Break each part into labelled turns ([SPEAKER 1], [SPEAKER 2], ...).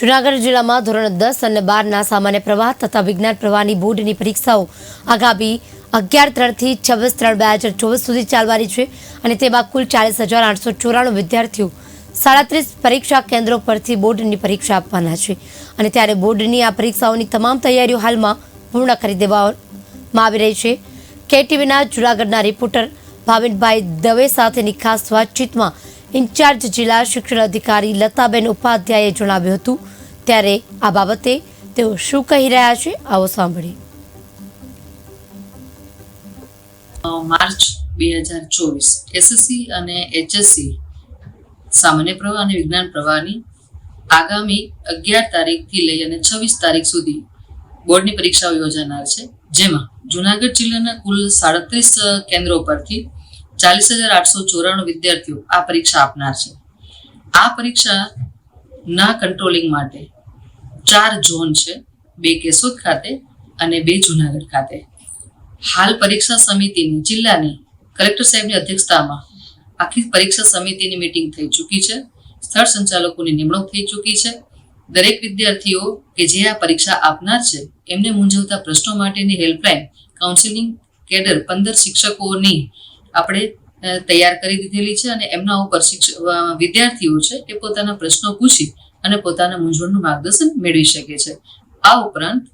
[SPEAKER 1] જૂનાગઢ જિલ્લામાં ધોરણ દસ અને બારના સામાન્ય પ્રવાહ તથા વિજ્ઞાન પ્રવાહની બોર્ડની પરીક્ષાઓ આગામી અગિયાર ત્રણથી છવ્વીસ ત્રણ બે હજાર ચોવીસ સુધી ચાલવાની છે અને તેમાં કુલ ચાલીસ હજાર આઠસો ચોરાણું વિદ્યાર્થીઓ સાડત્રીસ પરીક્ષા કેન્દ્રો પરથી બોર્ડની પરીક્ષા આપવાના છે. અને ત્યારે બોર્ડની આ પરીક્ષાઓની તમામ તૈયારીઓ હાલમાં પૂર્ણ કરી દેવામાં આવી રહી છે. કેટીવીના જૂનાગઢના રિપોર્ટર ભાવિનભાઈ દવે સાથેની ખાસ વાતચીતમાં ઇન્ચાર્જ જિલ્લા શિક્ષણ અધિકારી લતાબેન ઉપાધ્યાયે જણાવ્યું હતું ત્યારે આ બાબતે તેઓ શું કહી રહ્યા છે, આવો સાંભળીએ.
[SPEAKER 2] માર્ચ બે હજાર ચોવીસ એસએસસી અને એચએસસી સામાન્ય પ્રવાહ અને વિજ્ઞાન પ્રવાહની આગામી અગિયાર તારીખથી લઈ અને છવ્વીસ તારીખ સુધી બોર્ડની પરીક્ષાઓ યોજાનાર છે. જેમાં જુનાગઢ જિલ્લાના કુલ સાડત્રીસ કેન્દ્રો પરથી ચાલીસ હજાર આઠસો ચોરાણું વિદ્યાર્થીઓ આ પરીક્ષા આપનાર છે. આ પરીક્ષાના કંટ્રોલિંગ માટે ચાર ઝોન છે. બે કેશોદ ખાતે અને બે જુનાગઢ ખાતે. હાલ પરીક્ષા સમિતિની જિલ્લાની કલેક્ટર સાહેબની અધ્યક્ષતામાં આખી પરીક્ષા સમિતિની મિટિંગ થઈ ચૂકી છે. સ્થળ સંચાલકોની નિમણૂક થઈ ચૂકી છે. દરેક વિદ્યાર્થીઓ કે જે આ પરીક્ષા આપનાર છે, એમને મૂંઝવતા પ્રશ્નો માટેની હેલ્પલાઇન કાઉન્સિલિંગ કેડર પંદર શિક્ષકોની આપણે તૈયાર કરી દીધેલી છે અને એમના ઉપર વિદ્યાર્થીઓ છે એ પોતાના પ્રશ્નો પૂછી અને પોતાના મૂંઝવણનું માર્ગદર્શન મેળવી શકે છે. આ ઉપરાંત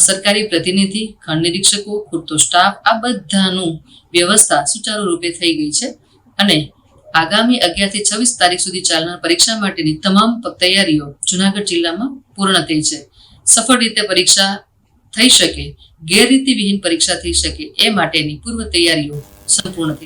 [SPEAKER 2] સરકારી પ્રતિનિધિ, ખંડ નિરીક્ષકો, પૂરતો સ્ટાફ આ બધાનું વ્યવસ્થા સુચારુ રૂપે થઈ ગઈ છે અને આગામી અગિયારથી છવ્વીસ તારીખ સુધી ચાલનાર પરીક્ષા માટેની તમામ તૈયારીઓ જુનાગઢ જિલ્લામાં પૂર્ણ થઈ છે. સફળ રીતે પરીક્ષા થઈ શકે ગેરરીતિ વિહીન પરીક્ષા થઈ શકે એ માટેની પૂર્વ તૈયારીઓ સંપૂર્ણ થઈ